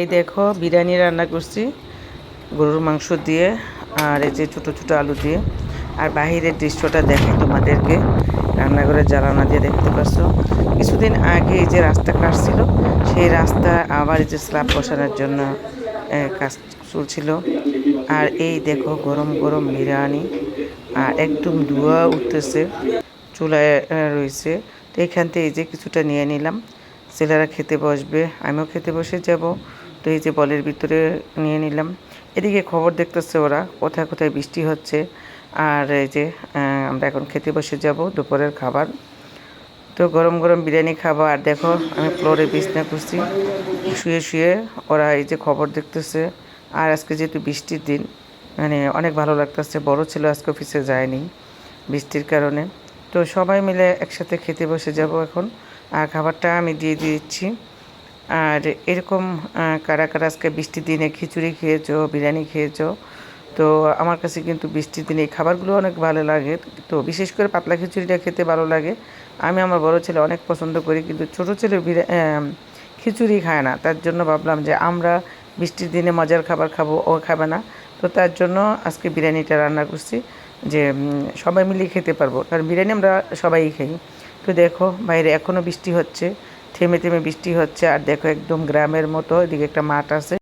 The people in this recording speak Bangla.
এই দেখো বিরিয়ানি রান্না করছি, গরুর মাংস দিয়ে আর এই যে ছোটো ছোটো আলু দিয়ে। আর বাহিরের দৃশ্যটা দেখাই তোমাদেরকে রান্নাঘরের জ্বালানা দিয়ে দেখতে পাচ্ছ কিছুদিন আগে এই যে রাস্তা কাটছিল সেই রাস্তা আবার এই যে স্ল্যাব বসানোর জন্য কাজ চলছিল। আর এই দেখো গরম গরম বিরিয়ানি, আর একদম ধোয়া উঠতেছে, চুলায় রয়েছে। তো এখান থেকে এই যে কিছুটা নিয়ে নিলাম। ছেলেরা খেতে বসবে, আমিও খেতে বসে যাব। তো এই যে বলের ভিতরে নিয়ে নিলাম। এদিকে খবর দেখতেছে ওরা, কোথায় কোথায় বৃষ্টি হচ্ছে। আর এই যে আমরা এখন খেতে বসে যাব দুপুরের খাবার। তো গরম গরম বিরিয়ানি খাব। আর দেখো, আমি ফ্লোরে বিছনা করছি শুয়ে শুয়ে ওরা এই যে খবর দেখতেছে। আর আজকে যেহেতু বৃষ্টির দিন মানে অনেক ভালো লাগতেছে। বড় ছিল আজকে অফিসে যায়নি বৃষ্টির কারণে। তো সবাই মিলে একসাথে খেতে বসে যাব এখন। আর খাবারটা আমি দিয়ে দিচ্ছি। আর এরকম কারা কারা আজকে বৃষ্টির দিনে খিচুড়ি খেয়েছো, বিরিয়ানি খেয়েছো, তো আমার কাছে কিন্তু বৃষ্টির দিনে এই খাবারগুলো অনেক ভালো লাগে। তো বিশেষ করে পাতলা খিচুড়িটা খেতে ভালো লাগে। আমি আমার বড় ছেলে অনেক পছন্দ করি, কিন্তু ছোটো ছেলে খিচুড়ি খায় না। তার জন্য ভাবলাম যে আমরা বৃষ্টির দিনে মজার খাবার খাব, ও খাবে না। তো তার জন্য আজকে বিরিয়ানিটা রান্না করছি যে সবাই মিলে খেতে পারব। কারণ বিরিয়ানি আমরা সবাই খাই। তো দেখো, বাইরে এখনও বৃষ্টি হচ্ছে। থেমে থেমে বৃষ্টি হচ্ছে আর দেখো একদম গ্রামের মতো এদিকে একটা মাঠ আছে।